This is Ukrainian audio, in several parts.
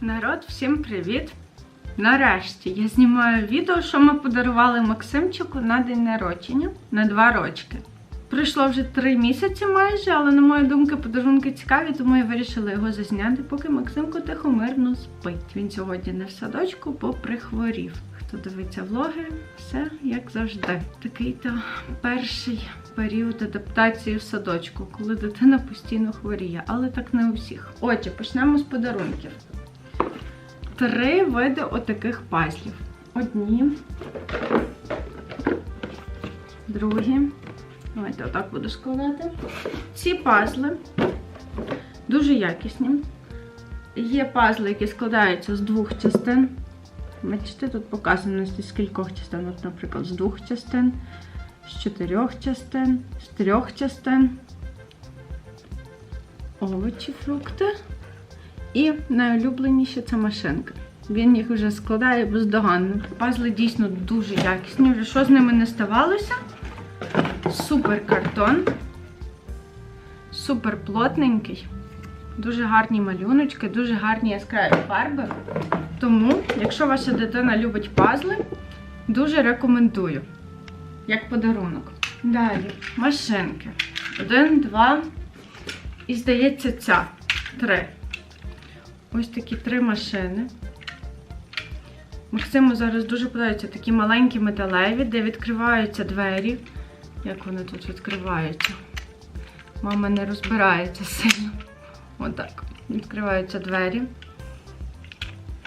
Народ, всім привіт! Нарешті я знімаю відео, що ми подарували Максимчику на день народження на два рочки. Пройшло вже три місяці майже, але на мою думку, подарунки цікаві, тому я вирішила його зазняти, поки Максимко тихо мирно спить. Він сьогодні не в садочку, бо прихворів. Хто дивиться влоги, все як завжди. Такий то перший період адаптації в садочку, коли дитина постійно хворіє, але так не у всіх. Отже, почнемо з подарунків. Три види отаких пазлів. Одні, другі. Давайте отак буду складати. Ці пазли дуже якісні. Є пазли, які складаються з двох частин. Бачите, тут показано зі скількох частин. От, наприклад, з двох частин, з чотирьох частин, з трьох частин. Овочі, фрукти. І найулюбленіше це машинка. Він їх вже складає бездоганно. Пазли дійсно дуже якісні. Вже що з ними не ставалося? Супер картон. Супер плотненький. Дуже гарні малюночки, дуже гарні яскраві фарби. Тому, якщо ваша дитина любить пазли, дуже рекомендую. Як подарунок. Далі, машинки. Один, два. І здається, ця. Три. Ось такі три машини. Максиму зараз дуже подобаються такі маленькі металеві, де відкриваються двері. Як вони тут відкриваються? Мама не розбирається сильно. Отак. Відкриваються двері.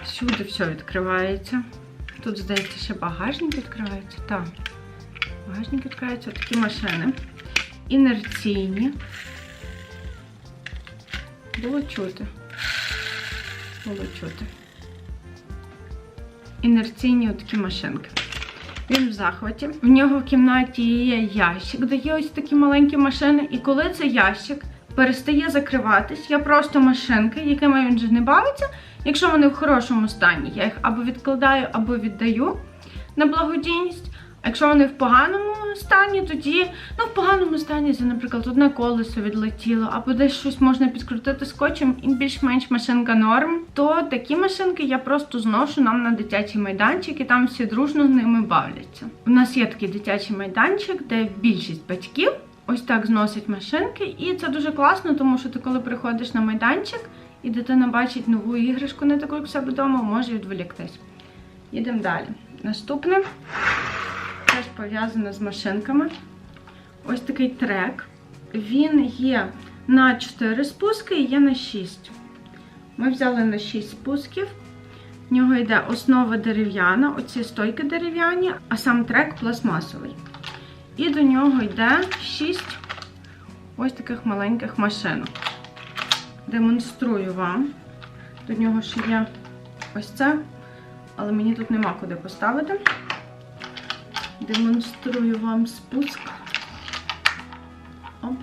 Всюди все відкривається. Тут, здається, ще багажник відкривається. Так. Багажник відкривається. Такі машини. Інерційні. Було чути. Було чути. Інерційні такі машинки. Він в захваті. В нього в кімнаті є ящик, де є ось такі маленькі машини. І коли цей ящик перестає закриватись, я просто машинки, якими він вже не бавиться. Якщо вони в хорошому стані, я їх або відкладаю, або віддаю на благодійність. А якщо вони в поганому стані, тоді, ну, в поганому стані це, наприклад, одне колесо відлетіло, або десь щось можна підкрутити скотчем, і більш-менш машинка норм, то такі машинки я просто зношу нам на дитячий майданчик, і там всі дружно з ними бавляться. У нас є такий дитячий майданчик, де більшість батьків ось так зносять машинки, і це дуже класно, тому що ти, коли приходиш на майданчик, і дитина бачить нову іграшку, не таку, як себе вдома, може відволіктись. Їдемо далі. Наступне теж пов'язано з машинками. Ось такий трек. Він є на 4 спуски і є на 6. Ми взяли на 6 спусків. В нього йде основа дерев'яна, оці стойки дерев'яні, а сам трек пластмасовий. І до нього йде 6 ось таких маленьких машинок. Демонструю вам. До нього ще є ось це, але мені тут нема куди поставити. Демонструю вам спуск. Оп.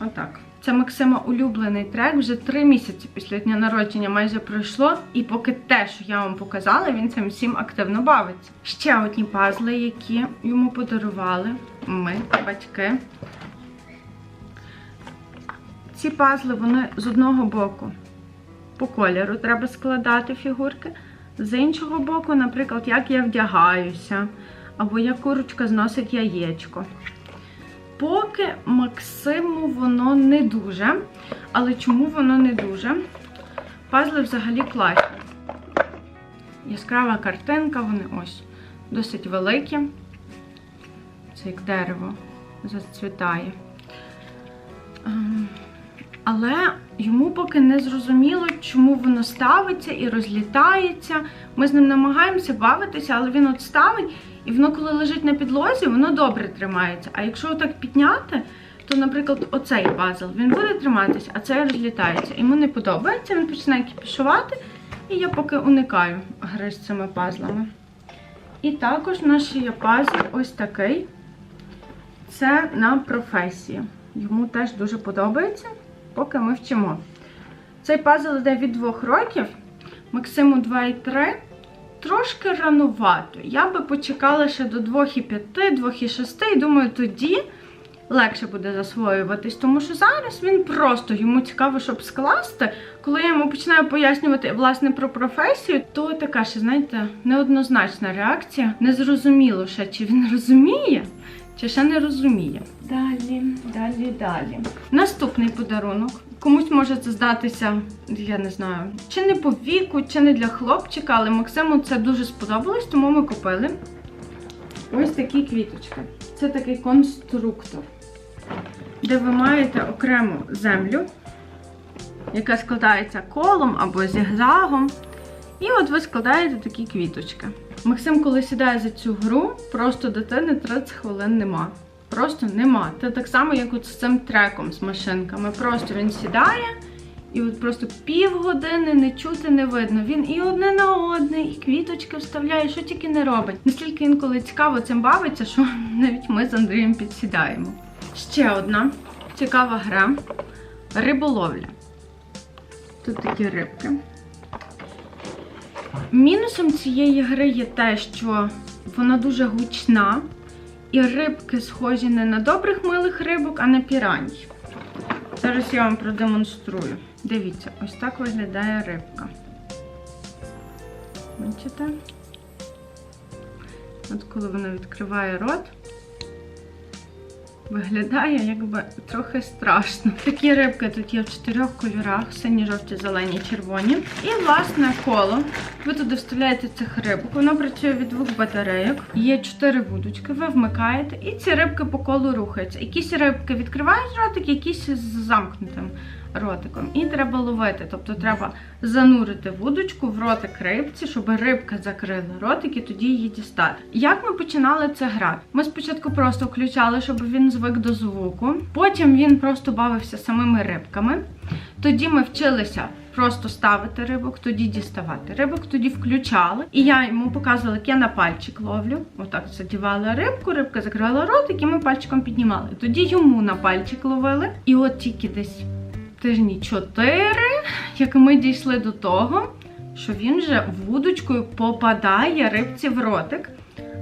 Отак. Це Максима улюблений трек. Вже три місяці після дня народження майже пройшло. І поки те, що я вам показала, він цим всім активно бавиться. Ще одні пазли, які йому подарували ми, батьки. Ці пазли, вони з одного боку по кольору треба складати фігурки. З іншого боку, наприклад, як я вдягаюся, або як курочка зносить яєчко. Поки Максиму воно не дуже. Але чому воно не дуже? Пазли взагалі класні. Яскрава картинка, вони ось досить великі. Це як дерево зацвітає. Але йому поки не зрозуміло, чому воно ставиться і розлітається. Ми з ним намагаємося бавитися, але він от ставить, і воно, коли лежить на підлозі, воно добре тримається. А якщо так підняти, то, наприклад, оцей пазл, він буде триматися, а цей розлітається. Йому не подобається, він починає кіпішувати, і я поки уникаю гри з цими пазлами. І також в нас є пазл ось такий. Це на професії. Йому теж дуже подобається поки ми вчимо. Цей пазл йде від 2 років, Максиму 2,3. Трошки ранувато. Я би почекала ще до 2,5, 2,6, і думаю, тоді легше буде засвоюватись, тому що зараз він просто йому цікаво, щоб скласти. Коли я йому починаю пояснювати власне про професію, то така ще, знаєте, неоднозначна реакція. Незрозуміло ще, чи він розуміє, чи ще не розуміє. Далі, далі, далі. Наступний подарунок. Комусь може це здатися, я не знаю, чи не по віку, чи не для хлопчика, але Максиму це дуже сподобалось, тому ми купили ось такі квіточки. Це такий конструктор, де ви маєте окрему землю, яка складається колом або зігзагом. І от ви складаєте такі квіточки. Максим, коли сідає за цю гру, просто дитини 30 хвилин нема. Просто нема. Це так само, як от з цим треком з машинками. Просто він сідає, і от просто півгодини не чути, не видно. Він і одне на одне, і квіточки вставляє, що тільки не робить. Настільки інколи цікаво цим бавиться, що навіть ми з Андрієм підсідаємо. Ще одна цікава гра риболовля. Тут такі рибки. Мінусом цієї гри є те, що вона дуже гучна, і рибки схожі не на добрих милих рибок, а на піраній. Зараз я вам продемонструю. Дивіться, ось так виглядає рибка. Бачите? От коли вона відкриває рот, виглядає якби трохи страшно. Такі рибки тут є в чотирьох кольорах: сині, жовті, зелені, червоні. І власне коло. Ви туди вставляєте цих рибок. Воно працює від двох батарейок. Є чотири вудочки, ви вмикаєте, і ці рибки по колу рухаються. Якісь рибки відкривають ротик, якісь з замкнутим ротиком. І треба ловити. Тобто треба занурити вудочку в ротик рибці, щоб рибка закрила ротик і тоді її дістати. Як ми починали це грати? Ми спочатку просто включали, щоб він звик до звуку. Потім він просто бавився самими рибками. Тоді ми вчилися просто ставити рибок, тоді діставати рибок, тоді включали. І я йому показувала, як я на пальчик ловлю. Отак задівала рибку, рибка закривала ротик, і ми пальчиком піднімали. Тоді йому на пальчик ловили. І от тільки десь тижні чотири, як ми дійшли до того, що він вже вудочкою попадає рибці в ротик.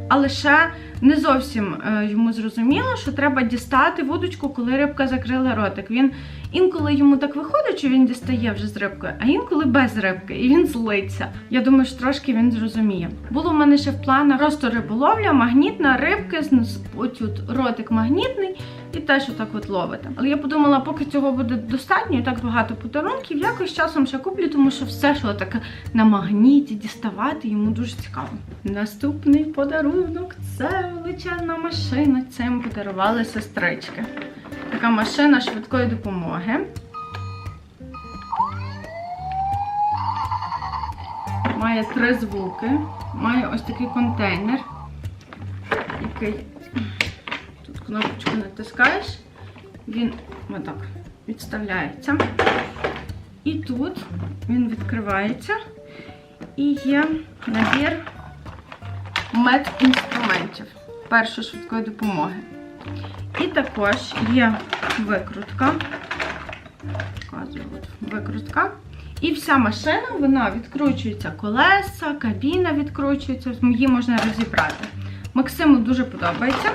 Але ще не зовсім е, йому зрозуміло, що треба дістати вудочку, коли рибка закрила ротик. Він інколи йому так виходить, що він дістає вже з рибкою, а інколи без рибки, і він злиться. Я думаю, що трошки він зрозуміє. Було в мене ще в планах просто риболовля, магнітна, рибки, отут ротик магнітний теж отак от ловити. Але я подумала, поки цього буде достатньо, і так багато подарунків, якось часом ще куплю, тому що все, що таке на магніті діставати, йому дуже цікаво. Наступний подарунок це величезна машина. Це їм подарували сестрички. Така машина швидкої допомоги. Має три звуки, має ось такий контейнер, який кнопочку натискаєш, він отак відставляється. І тут він відкривається і є набір медінструментів першої швидкої допомоги. І також є викрутка. Показую, викрутка. І вся машина, вона відкручується колеса, кабіна відкручується, її можна розібрати. Максиму дуже подобається.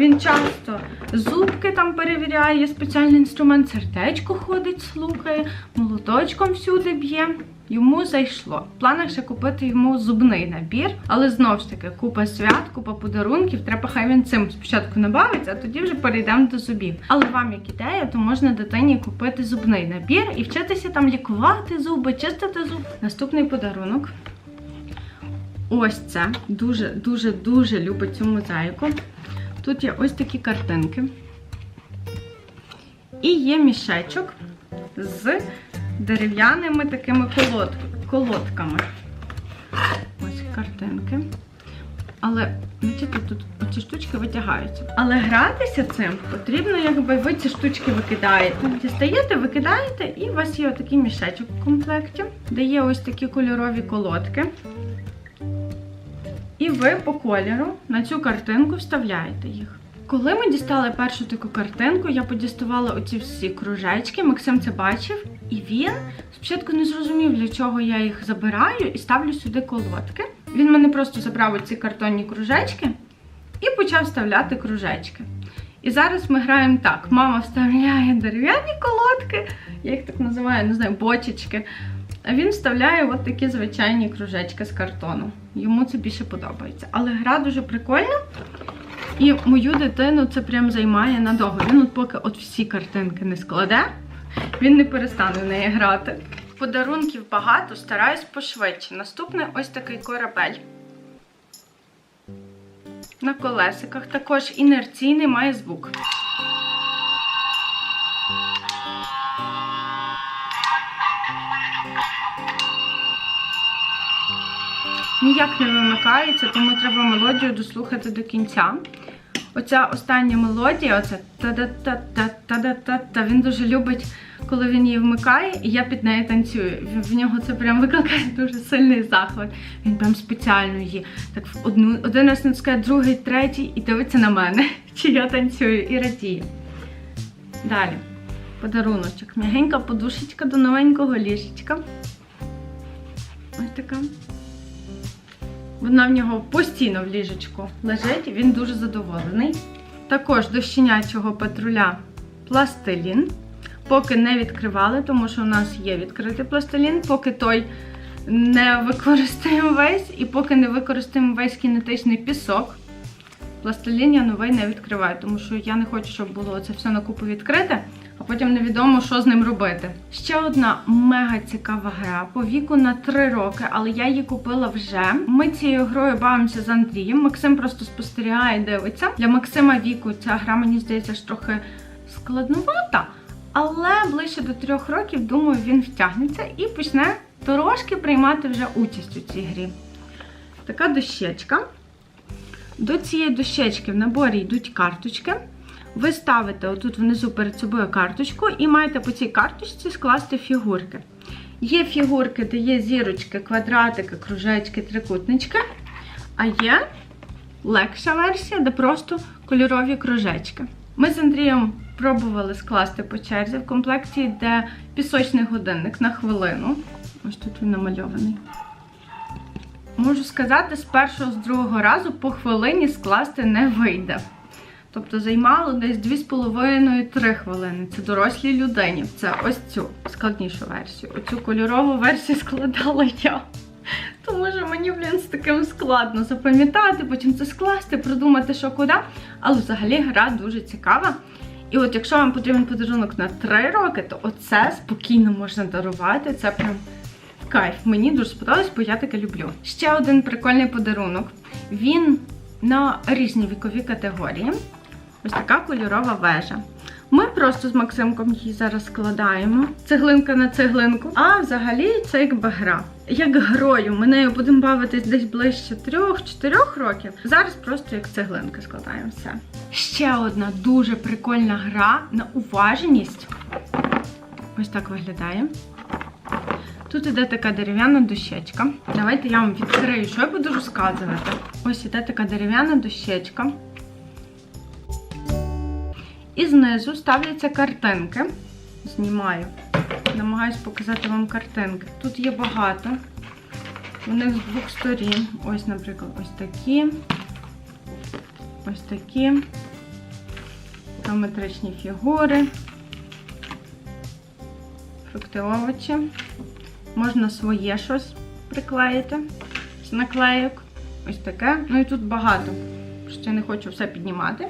Він часто зубки там перевіряє, є спеціальний інструмент, сердечко ходить, слухає, молоточком всюди б'є. Йому зайшло. В планах ще купити йому зубний набір, але знову ж таки, купа свят, купа подарунків. Треба хай він цим спочатку набавиться, а тоді вже перейдемо до зубів. Але вам як ідея, то можна дитині купити зубний набір і вчитися там лікувати зуби, чистити зуб. Наступний подарунок. Ось це дуже, дуже, дуже любить цю мозаїку. Тут є ось такі картинки. І є мішечок з дерев'яними такими колод... колодками. Ось картинки. Але бачите, тут ці штучки витягаються. Але гратися цим потрібно, якби ви ці штучки викидаєте. Дістаєте, викидаєте, і у вас є отакий мішечок в комплекті, де є ось такі кольорові колодки. І ви по кольору на цю картинку вставляєте їх. Коли ми дістали першу таку картинку, я подіставала оці всі кружечки, Максим це бачив, і він спочатку не зрозумів, для чого я їх забираю і ставлю сюди колодки. Він мене просто забрав оці картонні кружечки і почав вставляти кружечки. І зараз ми граємо так. Мама вставляє дерев'яні колодки, я їх так називаю, не знаю, бочечки. А він вставляє от такі звичайні кружечки з картону. Йому це більше подобається. Але гра дуже прикольна. І мою дитину це прям займає надовго. Він от поки от всі картинки не складе, він не перестане в неї грати. Подарунків багато, стараюсь пошвидше. Наступний ось такий корабель. На колесиках також інерційний має звук. Ніяк не вимикається, тому треба мелодію дослухати до кінця. Оця остання мелодія, оця та-да-та-та-та-да-та-та, він дуже любить, коли він її вмикає, і я під нею танцюю. В- нього це прям викликає дуже сильний захват. Він прям спеціально її так одну один раз натискає, другий, третій і дивиться на мене, чи я танцюю і радіє. Далі. Подаруночок. М'ягенька подушечка до новенького ліжечка. Ось така. Вона в нього постійно в ліжечку лежить, він дуже задоволений. Також до щенячого патруля пластилін. Поки не відкривали, тому що у нас є відкритий пластилін, поки той не використаємо весь, і поки не використаємо весь кінетичний пісок. Пластилін я новий не відкриваю, тому що я не хочу, щоб було це все на купу відкрите, а потім невідомо, що з ним робити. Ще одна мега цікава гра по віку на 3 роки, але я її купила вже. Ми цією грою бавимося з Андрієм. Максим просто спостерігає дивиться. Для Максима віку ця гра, мені здається, ж трохи складнувата. Але ближче до трьох років, думаю, він втягнеться і почне трошки приймати вже участь у цій грі. Така дощечка. До цієї дощечки в наборі йдуть карточки. Ви ставите отут внизу перед собою карточку і маєте по цій карточці скласти фігурки. Є фігурки, де є зірочки, квадратики, кружечки, трикутнички. А є легша версія, де просто кольорові кружечки. Ми з Андрієм пробували скласти по черзі. В комплекті йде пісочний годинник на хвилину. Ось тут він намальований. Можу сказати, з першого, з другого разу по хвилині скласти не вийде. Тобто займало десь 2,5-3 хвилини. Це дорослій людині. Це ось цю складнішу версію. Оцю кольорову версію складала я. Тому що мені, блін, з таким складно запам'ятати, потім це скласти, придумати, що куди. Але взагалі гра дуже цікава. І от якщо вам потрібен подарунок на 3 роки, то оце спокійно можна дарувати. Це прям кайф. Мені дуже сподобалось, бо я таке люблю. Ще один прикольний подарунок. Він на різні вікові категорії. Ось така кольорова вежа. Ми просто з Максимком її зараз складаємо, цеглинка на цеглинку. А взагалі це якби гра. Як грою, ми нею будемо бавитись десь ближче 3-4 років. Зараз просто як цеглинки складаємо все. Ще одна дуже прикольна гра на уважність. Ось так виглядає. Тут іде така дерев'яна дощечка. Давайте я вам відкрию, що я буду розказувати. Ось іде така дерев'яна дощечка. І знизу ставляться картинки. Знімаю. Намагаюсь показати вам картинки. Тут є багато. Вони з двох сторін. Ось, наприклад, ось такі. Ось такі. Геометричні фігури. Фрукти овочі. Можна своє щось приклеїти з наклейок. Ось таке. Ну і тут багато. Ще не хочу все піднімати.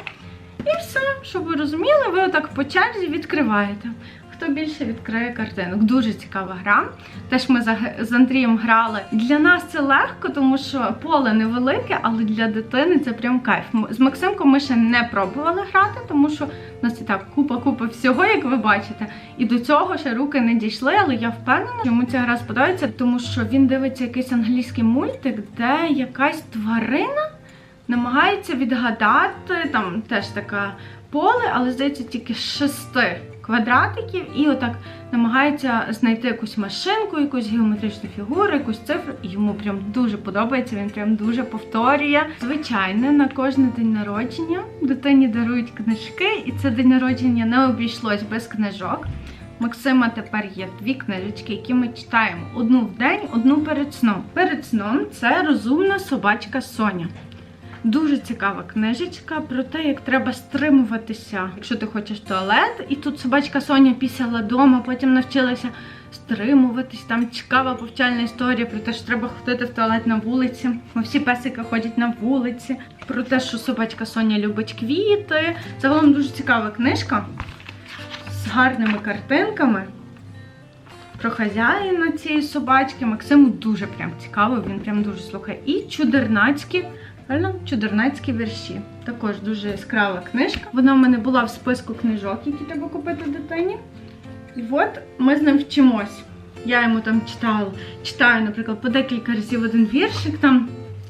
Все, щоб ви розуміли, ви отак по черзі відкриваєте. Хто більше відкриє картинок. Дуже цікава гра. Теж ми з Андрієм грали. Для нас це легко, тому що поле невелике, але для дитини це прям кайф. З Максимком ми ще не пробували грати, тому що у нас і так купа-купа всього, як ви бачите. І до цього ще руки не дійшли, але я впевнена, йому ця гра сподобається, тому що він дивиться якийсь англійський мультик, де якась тварина намагається відгадати, там теж таке поле, але здається тільки шести квадратиків, і отак намагається знайти якусь машинку, якусь геометричну фігуру, якусь цифру. І йому прям дуже подобається, він прям дуже повторює. Звичайно, на кожне день народження дитині дарують книжки, і це день народження не обійшлось без книжок. Максима тепер є дві книжечки, які ми читаємо: одну в день, одну перед сном. Перед сном це розумна собачка Соня. Дуже цікава книжечка про те, як треба стримуватися, якщо ти хочеш туалет. І тут собачка Соня пісяла вдома, потім навчилася стримуватись. Там цікава повчальна історія про те, що треба ходити в туалет на вулиці. Всі песики ходять на вулиці. Про те, що собачка Соня любить квіти. Загалом дуже цікава книжка з гарними картинками. Про хазяїна цієї собачки. Максиму дуже прям цікаво, він прям дуже слухає. І чудернацькі, правильно? Чудернацькі вірші. Також дуже яскрава книжка. Вона в мене була в списку книжок, які треба купити дитині. І от ми з ним вчимось. Я йому там читала, читаю, наприклад, по декілька разів один віршик там.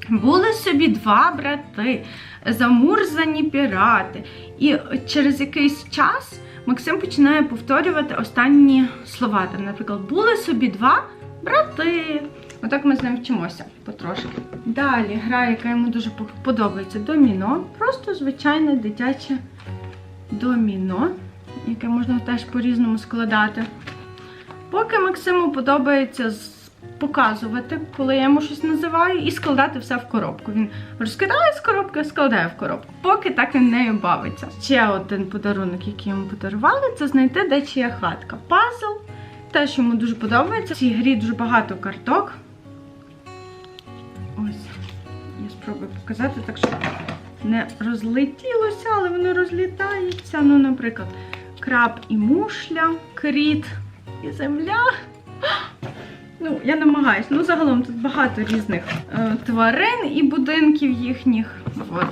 Були собі два брати, замурзані пірати. І через якийсь час Максим починає повторювати останні слова. Там, наприклад, були собі два брати. Отак ми з ним вчимося потрошки. Далі гра, яка йому дуже подобається, доміно. Просто звичайне дитяче доміно, яке можна теж по-різному складати. Поки Максиму подобається показувати, коли я йому щось називаю, і складати все в коробку. Він розкидає з коробки, складає в коробку. Поки так він нею бавиться. Ще один подарунок, який йому подарували, це знайти де чия хатка. Пазл. Теж йому дуже подобається. В цій грі дуже багато карток. Спробую показати так, щоб не розлетілося, але воно розлітається. Ну, наприклад, краб і мушля, кріт і земля. Ну, я намагаюсь. Ну, загалом тут багато різних е, тварин і будинків їхніх. От.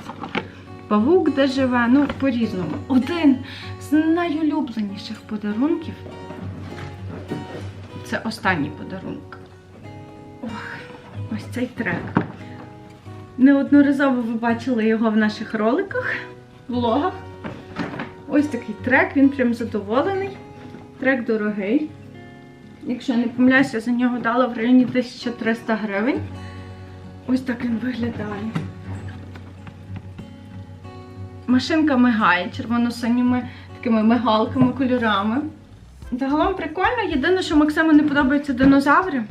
Павук, де живе, ну, по-різному. Один з найулюбленіших подарунків. Це останній подарунок. Ох, ось цей трек. Неодноразово ви бачили його в наших роликах, влогах. Ось такий трек, він прям задоволений. Трек дорогий. Якщо не помиляюся, я за нього дала в районі 1300 гривень. Ось так він виглядає. Машинка мигає червоно-синіми такими мигалками, кольорами. Загалом прикольно. Єдине, що Максиму не подобаються динозаври.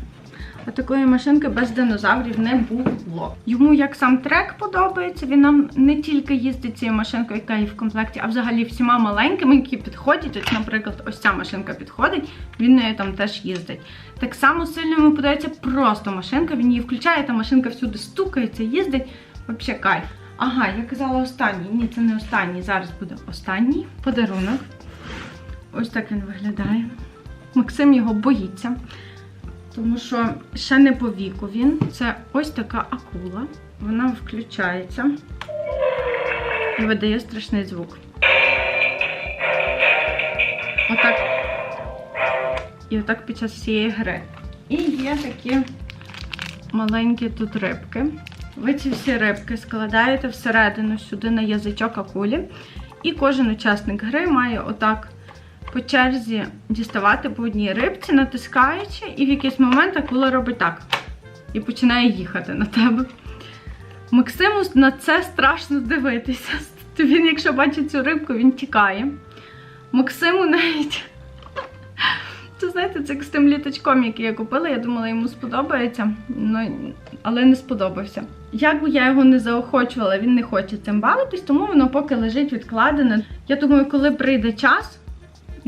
А такої машинки без динозаврів не було. Йому як сам трек подобається. Він нам не тільки їздить цією машинкою, яка є в комплекті, а взагалі всіма маленькими, які підходять. От, наприклад, ось ця машинка підходить, він нею там теж їздить. Так само сильно йому подобається просто машинка. Він її включає, та машинка всюди стукається, їздить. Взагалі кайф. Ага, я казала останній. Ні, це не останній. Зараз буде останній подарунок. Ось так він виглядає. Максим його боїться. Тому що ще не по віку він. Це ось така акула. Вона включається і видає страшний звук. Отак. І отак під час всієї гри. І є такі маленькі тут рибки. Ви ці всі рибки складаєте всередину сюди на язичок акулі. І кожен учасник гри має отак по черзі діставати по одній рибці, натискаючи, і в якийсь момент акула робить так. І починає їхати на тебе. Максиму на це страшно дивитися. Він, якщо бачить цю рибку, він тікає. Максиму навіть. Це знаєте, це як з тим літачком, який я купила. Я думала, йому сподобається, але не сподобався. Як би я його не заохочувала, він не хоче цим бавитись, тому воно поки лежить відкладене. Я думаю, коли прийде час,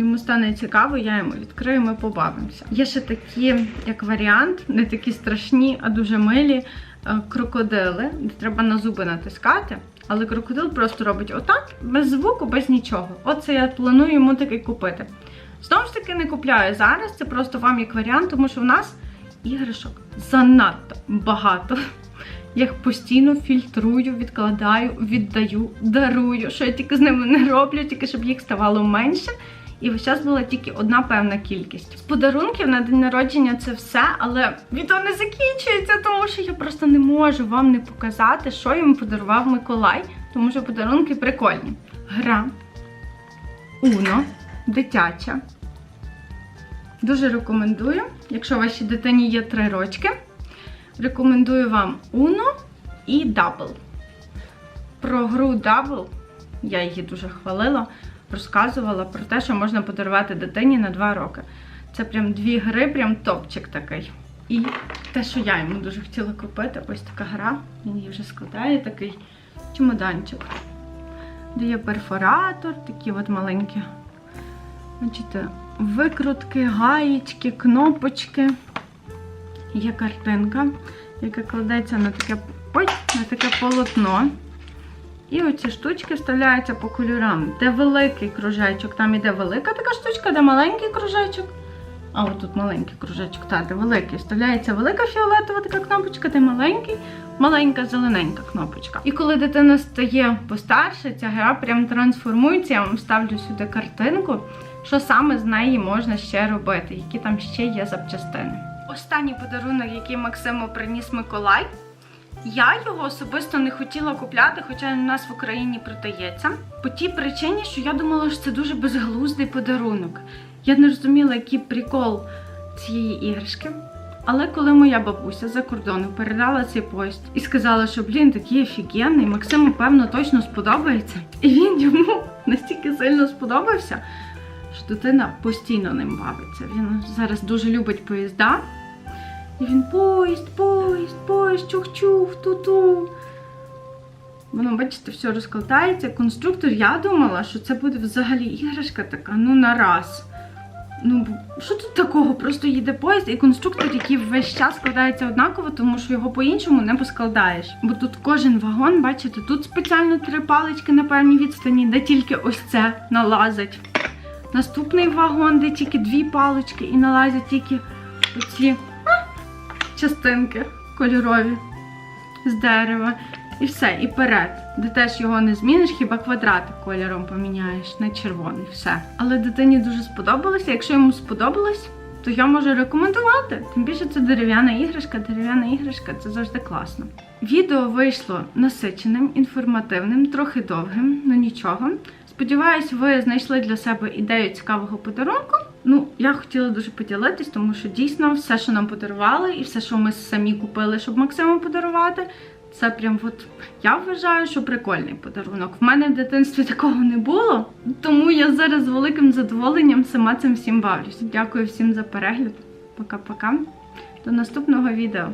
йому стане цікаво, я йому відкрию, ми побавимося. Є ще такі, як варіант, не такі страшні, а дуже милі е, крокодили, де треба на зуби натискати. Але крокодил просто робить отак, без звуку, без нічого. Оце я планую йому такий купити. Знову ж таки, не купляю зараз, це просто вам як варіант, тому що в нас іграшок занадто багато. Я їх постійно фільтрую, відкладаю, віддаю, дарую. Що я тільки з ними не роблю, тільки щоб їх ставало менше. І час була тільки одна певна кількість. З подарунків на день народження це все, але відео не закінчується, тому що я просто не можу вам не показати, що йому подарував Миколай, тому що подарунки прикольні. Гра Уно, дитяча. Дуже рекомендую, якщо вашій дитині є 3 рочки. Рекомендую вам Uno і Double. Про гру Double я її дуже хвалила, розказувала про те, що можна подарувати дитині на 2 роки. Це прям дві гри, прям топчик такий. І те, що я йому дуже хотіла купити, ось така гра. Він її вже складає, такий чемоданчик, де є перфоратор, такі от маленькі. Бачите, викрутки, гаєчки, кнопочки. Є картинка, яка кладеться на таке, ой, на таке полотно. І оці штучки вставляються по кольорам. Де великий кружечок, там іде велика така штучка, де маленький кружечок. А от тут маленький кружечок, та, де великий. Вставляється велика фіолетова така кнопочка, де маленький, маленька зелененька кнопочка. І коли дитина стає постарше, ця гра прям трансформується. Я вам ставлю сюди картинку, що саме з неї можна ще робити, які там ще є запчастини. Останній подарунок, який Максиму приніс Миколай. Я його особисто не хотіла купляти, хоча він у нас в Україні продається. По тій причині, що я думала, що це дуже безглуздий подарунок. Я не розуміла, який прикол цієї іграшки. Але коли моя бабуся за кордону передала цей поїзд і сказала, що блін, такий офігенний, Максиму, певно, точно сподобається. І він йому настільки сильно сподобався, що дитина постійно ним бавиться. Він зараз дуже любить поїзда. І він поїзд, поїзд, поїзд, чух-чух, ту-ту. Воно, бачите, все розкладається. Конструктор, я думала, що це буде взагалі іграшка така, ну на раз. Ну, що тут такого? Просто їде поїзд і конструктор, який весь час складається однаково, тому що його по-іншому не поскладаєш. Бо тут кожен вагон, бачите, тут спеціально три палички на певній відстані, де тільки ось це налазить. Наступний вагон, де тільки дві палички і налазять тільки оці частинки кольорові з дерева. І все, і перед. Де теж його не зміниш, хіба квадратик кольором поміняєш на червоний. Все. Але дитині дуже сподобалося. Якщо йому сподобалось, то я можу рекомендувати. Тим більше це дерев'яна іграшка. Дерев'яна іграшка це завжди класно. Відео вийшло насиченим, інформативним, трохи довгим, ну нічого. Сподіваюсь, ви знайшли для себе ідею цікавого подарунку. Ну, я хотіла дуже поділитись, тому що дійсно все, що нам подарували, і все, що ми самі купили, щоб Максиму подарувати, це прям от я вважаю, що прикольний подарунок. В мене в дитинстві такого не було, тому я зараз з великим задоволенням сама цим всім бавлюсь. Дякую всім за перегляд. Пока-пока. До наступного відео.